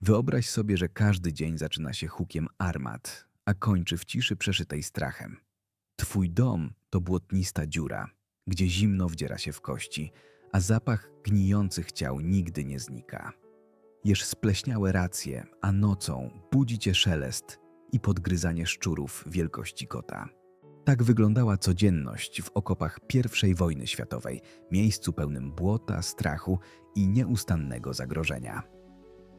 Wyobraź sobie, że każdy dzień zaczyna się hukiem armat, a kończy w ciszy przeszytej strachem. Twój dom to błotnista dziura, gdzie zimno wdziera się w kości, a zapach gnijących ciał nigdy nie znika. Jesz spleśniałe racje, a nocą budzi cię szelest i podgryzanie szczurów wielkości kota. Tak wyglądała codzienność w okopach I wojny światowej, miejscu pełnym błota, strachu i nieustannego zagrożenia.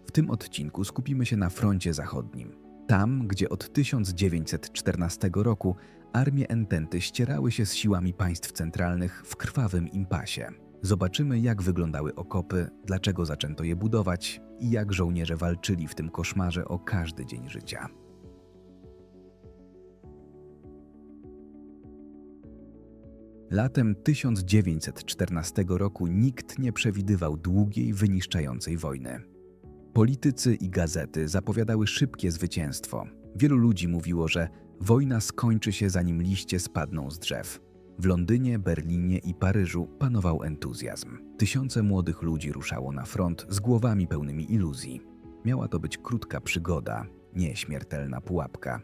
W tym odcinku skupimy się na froncie zachodnim. Tam, gdzie od 1914 roku armie Ententy ścierały się z siłami państw centralnych w krwawym impasie. Zobaczymy, jak wyglądały okopy, dlaczego zaczęto je budować i jak żołnierze walczyli w tym koszmarze o każdy dzień życia. Latem 1914 roku nikt nie przewidywał długiej, wyniszczającej wojny. Politycy i gazety zapowiadały szybkie zwycięstwo. Wielu ludzi mówiło, że wojna skończy się zanim liście spadną z drzew. W Londynie, Berlinie i Paryżu panował entuzjazm. Tysiące młodych ludzi ruszało na front z głowami pełnymi iluzji. Miała to być krótka przygoda, nie śmiertelna pułapka.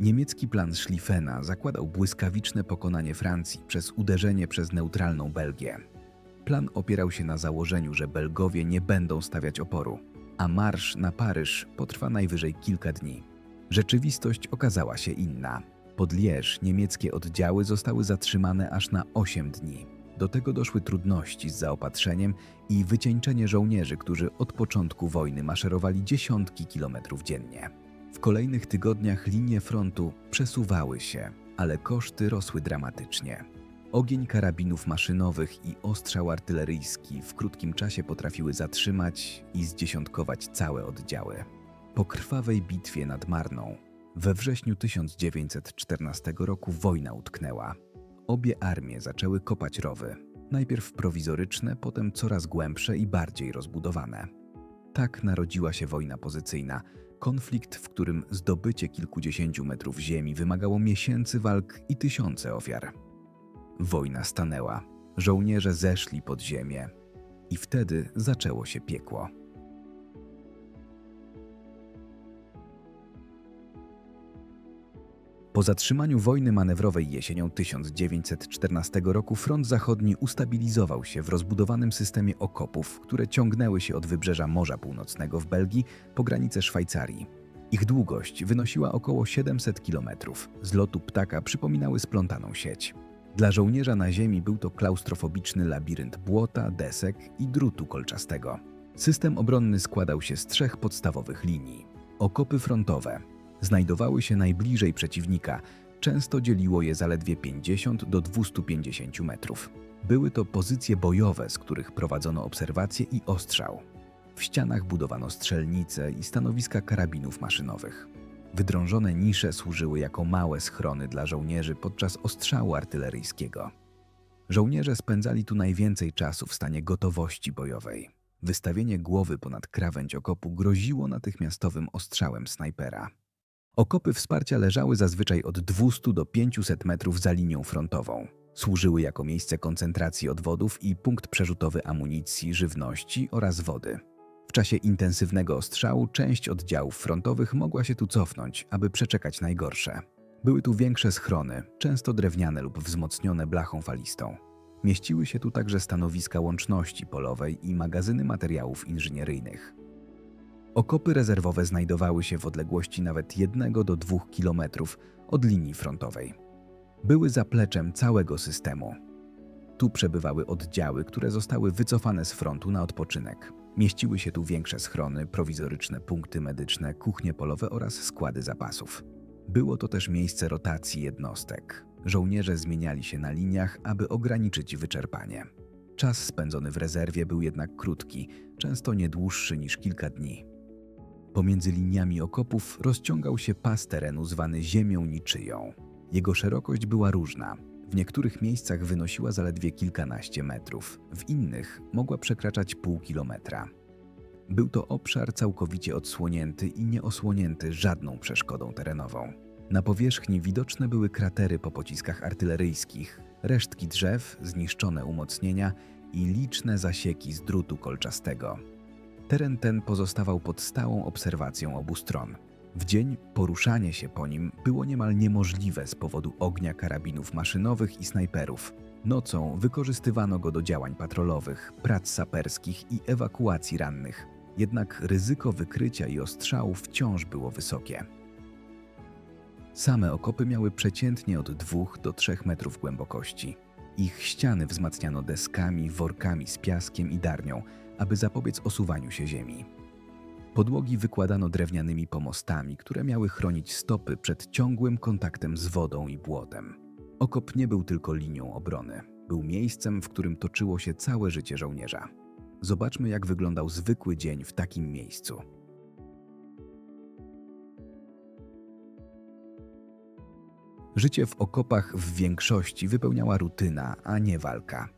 Niemiecki plan Schlieffena zakładał błyskawiczne pokonanie Francji przez uderzenie przez neutralną Belgię. Plan opierał się na założeniu, że Belgowie nie będą stawiać oporu, a marsz na Paryż potrwa najwyżej kilka dni. Rzeczywistość okazała się inna. Pod Lierz niemieckie oddziały zostały zatrzymane aż na 8 dni. Do tego doszły trudności z zaopatrzeniem i wycieńczenie żołnierzy, którzy od początku wojny maszerowali dziesiątki kilometrów dziennie. W kolejnych tygodniach linie frontu przesuwały się, ale koszty rosły dramatycznie. Ogień karabinów maszynowych i ostrzał artyleryjski w krótkim czasie potrafiły zatrzymać i zdziesiątkować całe oddziały. Po krwawej bitwie nad Marną we wrześniu 1914 roku wojna utknęła. Obie armie zaczęły kopać rowy, najpierw prowizoryczne, potem coraz głębsze i bardziej rozbudowane. Tak narodziła się wojna pozycyjna, konflikt, w którym zdobycie kilkudziesięciu metrów ziemi wymagało miesięcy walk i tysiące ofiar. Wojna stanęła, żołnierze zeszli pod ziemię i wtedy zaczęło się piekło. Po zatrzymaniu wojny manewrowej jesienią 1914 roku front zachodni ustabilizował się w rozbudowanym systemie okopów, które ciągnęły się od wybrzeża Morza Północnego w Belgii po granicę Szwajcarii. Ich długość wynosiła około 700 km. Z lotu ptaka przypominały splątaną sieć. Dla żołnierza na ziemi był to klaustrofobiczny labirynt błota, desek i drutu kolczastego. System obronny składał się z trzech podstawowych linii. Okopy frontowe znajdowały się najbliżej przeciwnika, często dzieliło je zaledwie 50 do 250 metrów. Były to pozycje bojowe, z których prowadzono obserwacje i ostrzał. W ścianach budowano strzelnice i stanowiska karabinów maszynowych. Wydrążone nisze służyły jako małe schrony dla żołnierzy podczas ostrzału artyleryjskiego. Żołnierze spędzali tu najwięcej czasu w stanie gotowości bojowej. Wystawienie głowy ponad krawędź okopu groziło natychmiastowym ostrzałem snajpera. Okopy wsparcia leżały zazwyczaj od 200 do 500 metrów za linią frontową. Służyły jako miejsce koncentracji odwodów i punkt przerzutowy amunicji, żywności oraz wody. W czasie intensywnego ostrzału część oddziałów frontowych mogła się tu cofnąć, aby przeczekać najgorsze. Były tu większe schrony, często drewniane lub wzmocnione blachą falistą. Mieściły się tu także stanowiska łączności polowej i magazyny materiałów inżynieryjnych. Okopy rezerwowe znajdowały się w odległości nawet 1 do 2 kilometrów od linii frontowej. Były zapleczem całego systemu. Tu przebywały oddziały, które zostały wycofane z frontu na odpoczynek. Mieściły się tu większe schrony, prowizoryczne punkty medyczne, kuchnie polowe oraz składy zapasów. Było to też miejsce rotacji jednostek. Żołnierze zmieniali się na liniach, aby ograniczyć wyczerpanie. Czas spędzony w rezerwie był jednak krótki, często nie dłuższy niż kilka dni. Pomiędzy liniami okopów rozciągał się pas terenu zwany ziemią niczyją. Jego szerokość była różna. W niektórych miejscach wynosiła zaledwie kilkanaście metrów, w innych mogła przekraczać pół kilometra. Był to obszar całkowicie odsłonięty i nieosłonięty żadną przeszkodą terenową. Na powierzchni widoczne były kratery po pociskach artyleryjskich, resztki drzew, zniszczone umocnienia i liczne zasieki z drutu kolczastego. Teren ten pozostawał pod stałą obserwacją obu stron. W dzień poruszanie się po nim było niemal niemożliwe z powodu ognia karabinów maszynowych i snajperów. Nocą wykorzystywano go do działań patrolowych, prac saperskich i ewakuacji rannych. Jednak ryzyko wykrycia i ostrzału wciąż było wysokie. Same okopy miały przeciętnie od 2 do 3 metrów głębokości. Ich ściany wzmacniano deskami, workami z piaskiem i darnią, aby zapobiec osuwaniu się ziemi. Podłogi wykładano drewnianymi pomostami, które miały chronić stopy przed ciągłym kontaktem z wodą i błotem. Okop nie był tylko linią obrony, był miejscem, w którym toczyło się całe życie żołnierza. Zobaczmy, jak wyglądał zwykły dzień w takim miejscu. Życie w okopach w większości wypełniała rutyna, a nie walka.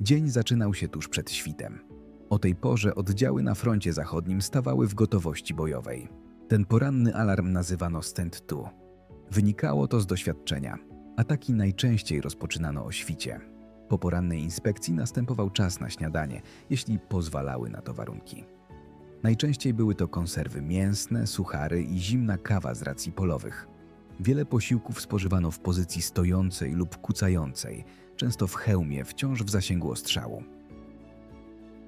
Dzień zaczynał się tuż przed świtem. O tej porze oddziały na froncie zachodnim stawały w gotowości bojowej. Ten poranny alarm nazywano stand to. Wynikało to z doświadczenia. Ataki najczęściej rozpoczynano o świcie. Po porannej inspekcji następował czas na śniadanie, jeśli pozwalały na to warunki. Najczęściej były to konserwy mięsne, suchary i zimna kawa z racji polowych. Wiele posiłków spożywano w pozycji stojącej lub kucającej, często w hełmie, wciąż w zasięgu ostrzału.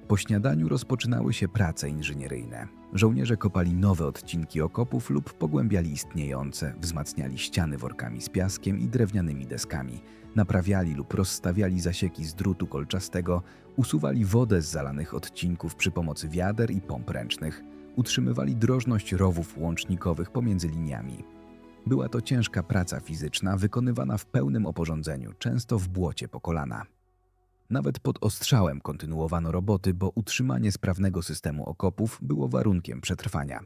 Po śniadaniu rozpoczynały się prace inżynieryjne. Żołnierze kopali nowe odcinki okopów lub pogłębiali istniejące, wzmacniali ściany workami z piaskiem i drewnianymi deskami, naprawiali lub rozstawiali zasieki z drutu kolczastego, usuwali wodę z zalanych odcinków przy pomocy wiader i pomp ręcznych, utrzymywali drożność rowów łącznikowych pomiędzy liniami. Była to ciężka praca fizyczna, wykonywana w pełnym oporządzeniu, często w błocie po kolana. Nawet pod ostrzałem kontynuowano roboty, bo utrzymanie sprawnego systemu okopów było warunkiem przetrwania.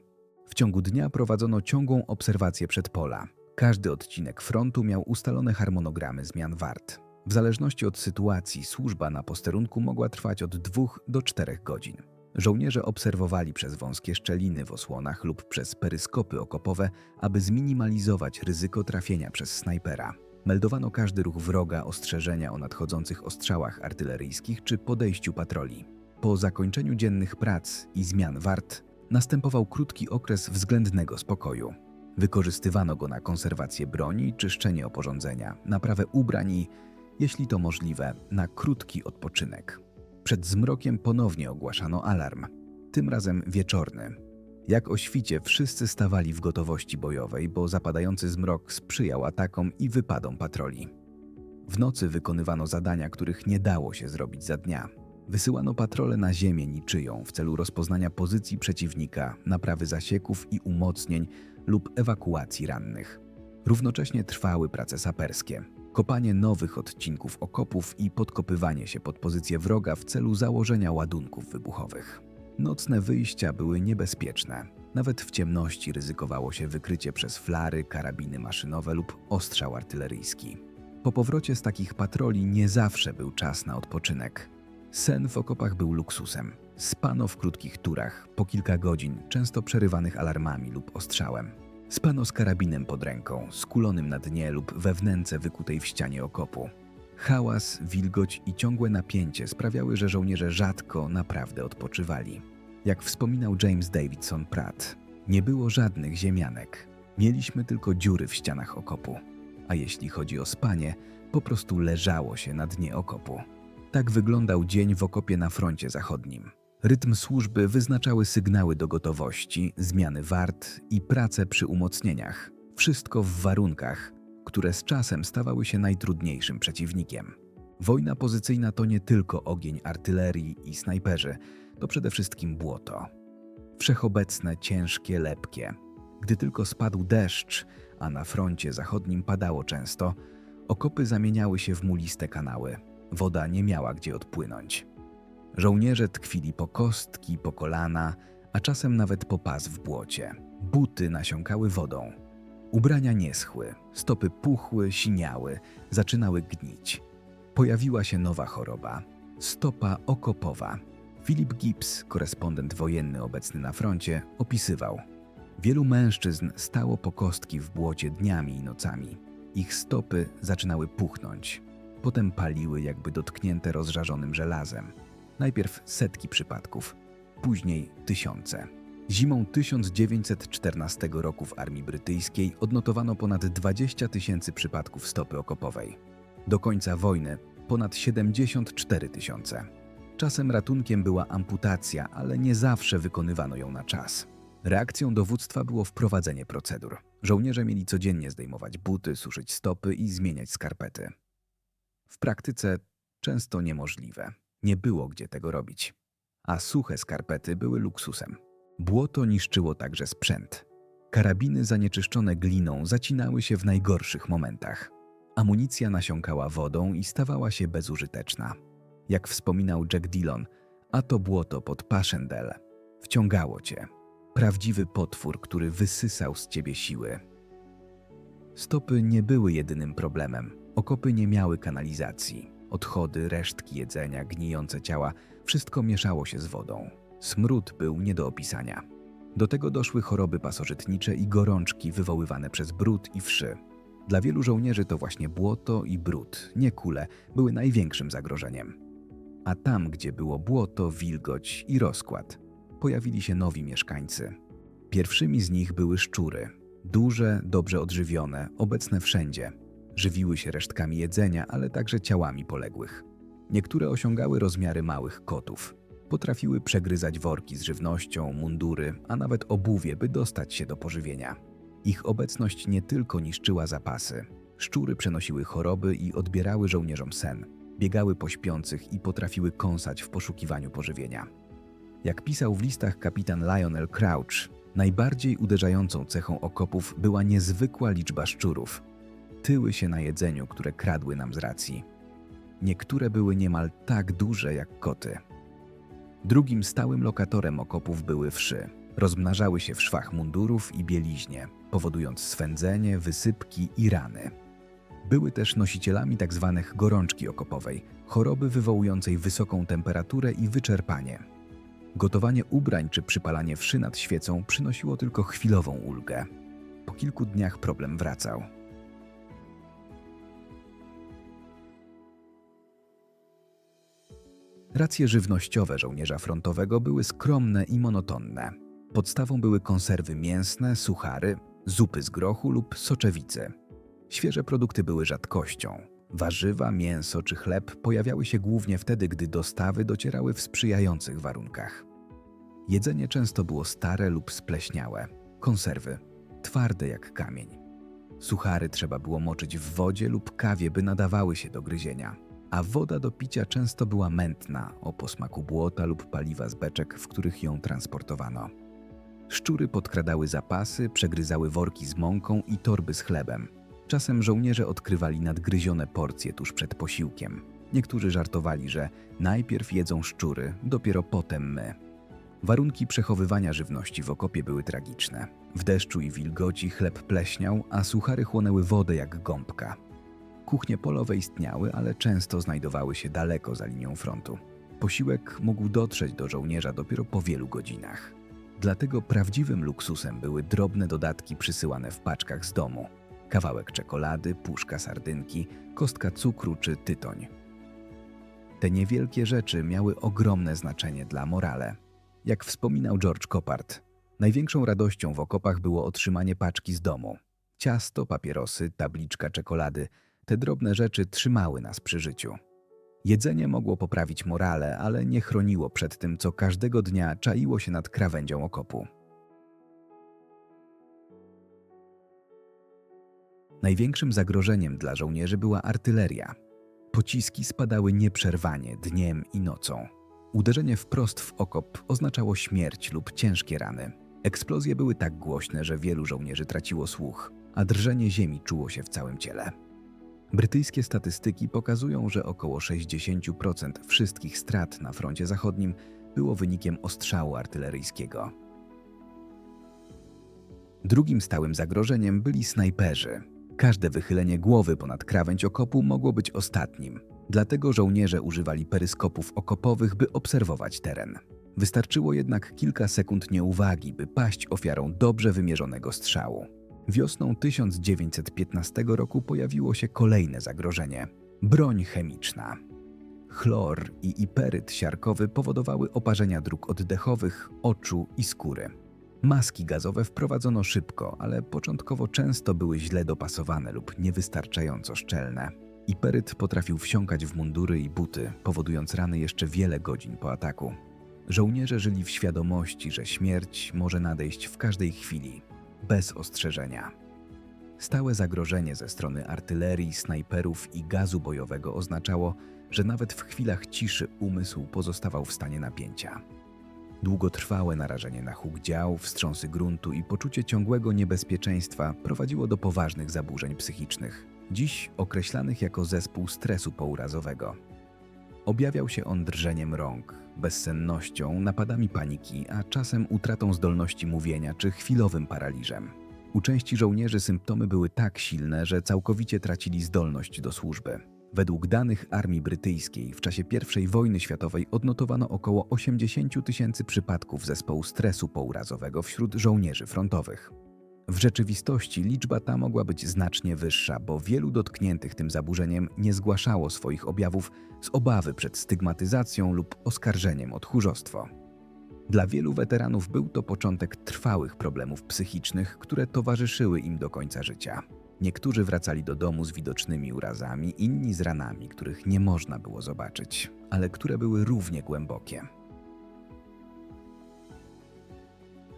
W ciągu dnia prowadzono ciągłą obserwację przedpola. Każdy odcinek frontu miał ustalone harmonogramy zmian wart. W zależności od sytuacji służba na posterunku mogła trwać od 2 do 4 godzin. Żołnierze obserwowali przez wąskie szczeliny w osłonach lub przez peryskopy okopowe, aby zminimalizować ryzyko trafienia przez snajpera. Meldowano każdy ruch wroga, ostrzeżenia o nadchodzących ostrzałach artyleryjskich czy podejściu patroli. Po zakończeniu dziennych prac i zmian wart następował krótki okres względnego spokoju. Wykorzystywano go na konserwację broni, czyszczenie oporządzenia, naprawę ubrań i, jeśli to możliwe, na krótki odpoczynek. Przed zmrokiem ponownie ogłaszano alarm, tym razem wieczorny. Jak o świcie wszyscy stawali w gotowości bojowej, bo zapadający zmrok sprzyjał atakom i wypadom patroli. W nocy wykonywano zadania, których nie dało się zrobić za dnia. Wysyłano patrole na ziemię niczyją w celu rozpoznania pozycji przeciwnika, naprawy zasieków i umocnień lub ewakuacji rannych. Równocześnie trwały prace saperskie, kopanie nowych odcinków okopów i podkopywanie się pod pozycję wroga w celu założenia ładunków wybuchowych. Nocne wyjścia były niebezpieczne. Nawet w ciemności ryzykowało się wykrycie przez flary, karabiny maszynowe lub ostrzał artyleryjski. Po powrocie z takich patroli nie zawsze był czas na odpoczynek. Sen w okopach był luksusem. Spano w krótkich turach, po kilka godzin, często przerywanych alarmami lub ostrzałem. Spano z karabinem pod ręką, skulonym na dnie lub we wnęce wykutej w ścianie okopu. Hałas, wilgoć i ciągłe napięcie sprawiały, że żołnierze rzadko naprawdę odpoczywali. Jak wspominał James Davidson Pratt, nie było żadnych ziemianek. Mieliśmy tylko dziury w ścianach okopu. A jeśli chodzi o spanie, po prostu leżało się na dnie okopu. Tak wyglądał dzień w okopie na froncie zachodnim. Rytm służby wyznaczały sygnały do gotowości, zmiany wart i prace przy umocnieniach. Wszystko w warunkach, które z czasem stawały się najtrudniejszym przeciwnikiem. Wojna pozycyjna to nie tylko ogień artylerii i snajperzy, to przede wszystkim błoto. Wszechobecne, ciężkie, lepkie. Gdy tylko spadł deszcz, a na froncie zachodnim padało często, okopy zamieniały się w muliste kanały. Woda nie miała gdzie odpłynąć. Żołnierze tkwili po kostki, po kolana, a czasem nawet po pas w błocie. Buty nasiąkały wodą. Ubrania nie schły, stopy puchły, siniały, zaczynały gnić. Pojawiła się nowa choroba stopa okopowa. Philip Gibbs, korespondent wojenny obecny na froncie, opisywał: Wielu mężczyzn stało po kostki w błocie dniami i nocami. Ich stopy zaczynały puchnąć, potem paliły, jakby dotknięte rozżarzonym żelazem. Najpierw setki przypadków, później tysiące. Zimą 1914 roku w armii brytyjskiej odnotowano ponad 20 tysięcy przypadków stopy okopowej. Do końca wojny ponad 74 tysiące. Czasem ratunkiem była amputacja, ale nie zawsze wykonywano ją na czas. Reakcją dowództwa było wprowadzenie procedur. Żołnierze mieli codziennie zdejmować buty, suszyć stopy i zmieniać skarpety. W praktyce często niemożliwe. Nie było gdzie tego robić. A suche skarpety były luksusem. Błoto niszczyło także sprzęt. Karabiny zanieczyszczone gliną zacinały się w najgorszych momentach. Amunicja nasiąkała wodą i stawała się bezużyteczna. Jak wspominał Jack Dillon, a to błoto pod Passchendaele wciągało cię. Prawdziwy potwór, który wysysał z ciebie siły. Stopy nie były jedynym problemem. Okopy nie miały kanalizacji. Odchody, resztki jedzenia, gnijące ciała wszystko mieszało się z wodą. Smród był nie do opisania. Do tego doszły choroby pasożytnicze i gorączki wywoływane przez brud i wszy. Dla wielu żołnierzy to właśnie błoto i brud, nie kule, były największym zagrożeniem. A tam, gdzie było błoto, wilgoć i rozkład, pojawili się nowi mieszkańcy. Pierwszymi z nich były szczury. Duże, dobrze odżywione, obecne wszędzie. Żywiły się resztkami jedzenia, ale także ciałami poległych. Niektóre osiągały rozmiary małych kotów. Potrafiły przegryzać worki z żywnością, mundury, a nawet obuwie, by dostać się do pożywienia. Ich obecność nie tylko niszczyła zapasy. Szczury przenosiły choroby i odbierały żołnierzom sen. Biegały po śpiących i potrafiły kąsać w poszukiwaniu pożywienia. Jak pisał w listach kapitan Lionel Crouch, najbardziej uderzającą cechą okopów była niezwykła liczba szczurów. Tyły się na jedzeniu, które kradły nam z racji. Niektóre były niemal tak duże jak koty. Drugim stałym lokatorem okopów były wszy. Rozmnażały się w szwach mundurów i bieliźnie, powodując swędzenie, wysypki i rany. Były też nosicielami tzw. gorączki okopowej, choroby wywołującej wysoką temperaturę i wyczerpanie. Gotowanie ubrań czy przypalanie wszy nad świecą przynosiło tylko chwilową ulgę. Po kilku dniach problem wracał. Racje żywnościowe żołnierza frontowego były skromne i monotonne. Podstawą były konserwy mięsne, suchary, zupy z grochu lub soczewicy. Świeże produkty były rzadkością. Warzywa, mięso czy chleb pojawiały się głównie wtedy, gdy dostawy docierały w sprzyjających warunkach. Jedzenie często było stare lub spleśniałe. Konserwy twarde jak kamień. Suchary trzeba było moczyć w wodzie lub kawie, by nadawały się do gryzienia a woda do picia często była mętna, o posmaku błota lub paliwa z beczek, w których ją transportowano. Szczury podkradały zapasy, przegryzały worki z mąką i torby z chlebem. Czasem żołnierze odkrywali nadgryzione porcje tuż przed posiłkiem. Niektórzy żartowali, że najpierw jedzą szczury, dopiero potem my. Warunki przechowywania żywności w okopie były tragiczne. W deszczu i wilgoci chleb pleśniał, a suchary chłonęły wodę jak gąbka. Kuchnie polowe istniały, ale często znajdowały się daleko za linią frontu. Posiłek mógł dotrzeć do żołnierza dopiero po wielu godzinach. Dlatego prawdziwym luksusem były drobne dodatki przysyłane w paczkach z domu. Kawałek czekolady, puszka sardynki, kostka cukru czy tytoń. Te niewielkie rzeczy miały ogromne znaczenie dla morale. Jak wspominał George Coppard, największą radością w okopach było otrzymanie paczki z domu. Ciasto, papierosy, tabliczka czekolady – te drobne rzeczy trzymały nas przy życiu. Jedzenie mogło poprawić morale, ale nie chroniło przed tym, co każdego dnia czaiło się nad krawędzią okopu. Największym zagrożeniem dla żołnierzy była artyleria. Pociski spadały nieprzerwanie dniem i nocą. Uderzenie wprost w okop oznaczało śmierć lub ciężkie rany. Eksplozje były tak głośne, że wielu żołnierzy traciło słuch, a drżenie ziemi czuło się w całym ciele. Brytyjskie statystyki pokazują, że około 60% wszystkich strat na froncie zachodnim było wynikiem ostrzału artyleryjskiego. Drugim stałym zagrożeniem byli snajperzy. Każde wychylenie głowy ponad krawędź okopu mogło być ostatnim. Dlatego żołnierze używali peryskopów okopowych, by obserwować teren. Wystarczyło jednak kilka sekund nieuwagi, by paść ofiarą dobrze wymierzonego strzału. Wiosną 1915 roku pojawiło się kolejne zagrożenie broń chemiczna. Chlor i iperyt siarkowy powodowały oparzenia dróg oddechowych, oczu i skóry. Maski gazowe wprowadzono szybko, ale początkowo często były źle dopasowane lub niewystarczająco szczelne. Iperyt potrafił wsiąkać w mundury i buty, powodując rany jeszcze wiele godzin po ataku. Żołnierze żyli w świadomości, że śmierć może nadejść w każdej chwili, bez ostrzeżenia. Stałe zagrożenie ze strony artylerii, snajperów i gazu bojowego oznaczało, że nawet w chwilach ciszy umysł pozostawał w stanie napięcia. Długotrwałe narażenie na huk dział, wstrząsy gruntu i poczucie ciągłego niebezpieczeństwa prowadziło do poważnych zaburzeń psychicznych, dziś określanych jako zespół stresu pourazowego. Objawiał się on drżeniem rąk, bezsennością, napadami paniki, a czasem utratą zdolności mówienia czy chwilowym paraliżem. U części żołnierzy symptomy były tak silne, że całkowicie tracili zdolność do służby. Według danych armii brytyjskiej w czasie I wojny światowej odnotowano około 80 tysięcy przypadków zespołu stresu pourazowego wśród żołnierzy frontowych. W rzeczywistości liczba ta mogła być znacznie wyższa, bo wielu dotkniętych tym zaburzeniem nie zgłaszało swoich objawów z obawy przed stygmatyzacją lub oskarżeniem o tchórzostwo. Dla wielu weteranów był to początek trwałych problemów psychicznych, które towarzyszyły im do końca życia. Niektórzy wracali do domu z widocznymi urazami, inni z ranami, których nie można było zobaczyć, ale które były równie głębokie.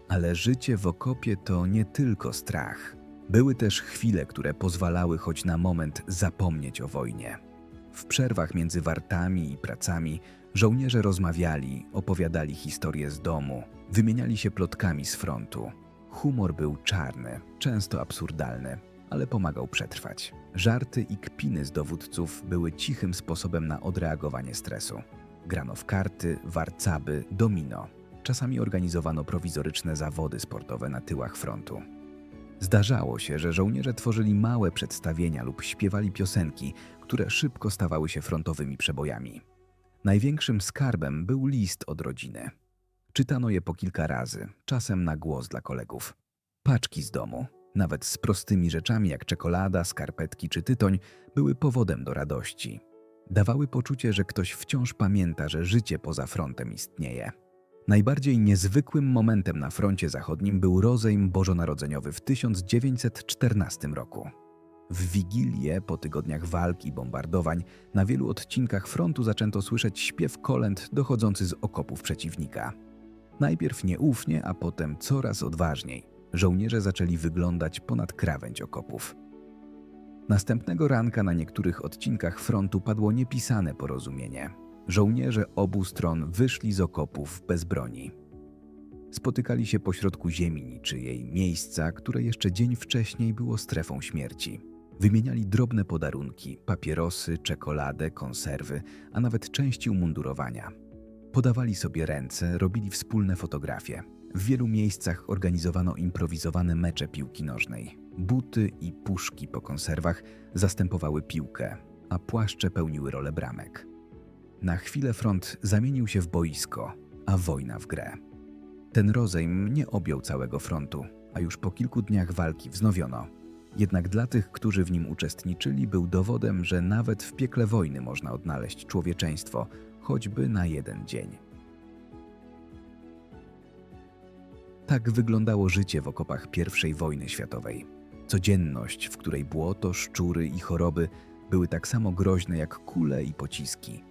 Ale życie w okopie to nie tylko strach. Były też chwile, które pozwalały choć na moment zapomnieć o wojnie. W przerwach między wartami i pracami żołnierze rozmawiali, opowiadali historie z domu, wymieniali się plotkami z frontu. Humor był czarny, często absurdalny, ale pomagał przetrwać. Żarty i kpiny z dowódców były cichym sposobem na odreagowanie stresu. Grano w karty, warcaby, domino. Czasami organizowano prowizoryczne zawody sportowe na tyłach frontu. Zdarzało się, że żołnierze tworzyli małe przedstawienia lub śpiewali piosenki, które szybko stawały się frontowymi przebojami. Największym skarbem był list od rodziny. Czytano je po kilka razy, czasem na głos dla kolegów. Paczki z domu, nawet z prostymi rzeczami jak czekolada, skarpetki czy tytoń, były powodem do radości. Dawały poczucie, że ktoś wciąż pamięta, że życie poza frontem istnieje. Najbardziej niezwykłym momentem na froncie zachodnim był rozejm bożonarodzeniowy w 1914 roku. W Wigilię, po tygodniach walk i bombardowań, na wielu odcinkach frontu zaczęto słyszeć śpiew kolęd dochodzący z okopów przeciwnika. Najpierw nieufnie, a potem coraz odważniej. Żołnierze zaczęli wyglądać ponad krawędź okopów. Następnego ranka na niektórych odcinkach frontu padło niepisane porozumienie. Żołnierze obu stron wyszli z okopów bez broni. Spotykali się pośrodku ziemi niczyjej, miejsca, które jeszcze dzień wcześniej było strefą śmierci. Wymieniali drobne podarunki, papierosy, czekoladę, konserwy, a nawet części umundurowania. Podawali sobie ręce, robili wspólne fotografie. W wielu miejscach organizowano improwizowane mecze piłki nożnej. Buty i puszki po konserwach zastępowały piłkę, a płaszcze pełniły rolę bramek. Na chwilę front zamienił się w boisko, a wojna w grę. Ten rozejm nie objął całego frontu, a już po kilku dniach walki wznowiono. Jednak dla tych, którzy w nim uczestniczyli, był dowodem, że nawet w piekle wojny można odnaleźć człowieczeństwo, choćby na jeden dzień. Tak wyglądało życie w okopach I wojny światowej. Codzienność, w której błoto, szczury i choroby były tak samo groźne jak kule i pociski.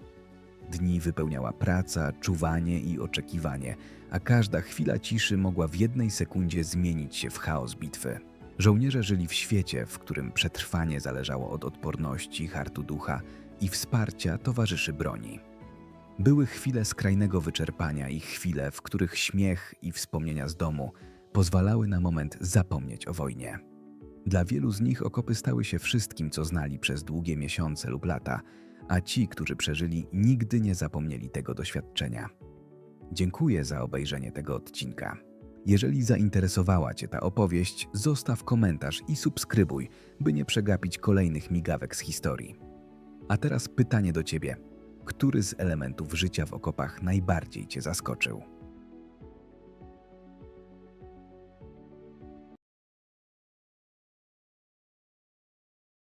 Dni wypełniała praca, czuwanie i oczekiwanie, a każda chwila ciszy mogła w jednej sekundzie zmienić się w chaos bitwy. Żołnierze żyli w świecie, w którym przetrwanie zależało od odporności, hartu ducha i wsparcia towarzyszy broni. Były chwile skrajnego wyczerpania i chwile, w których śmiech i wspomnienia z domu pozwalały na moment zapomnieć o wojnie. Dla wielu z nich okopy stały się wszystkim, co znali przez długie miesiące lub lata, a ci, którzy przeżyli, nigdy nie zapomnieli tego doświadczenia. Dziękuję za obejrzenie tego odcinka. Jeżeli zainteresowała Cię ta opowieść, zostaw komentarz i subskrybuj, by nie przegapić kolejnych migawek z historii. A teraz pytanie do Ciebie. Który z elementów życia w okopach najbardziej Cię zaskoczył?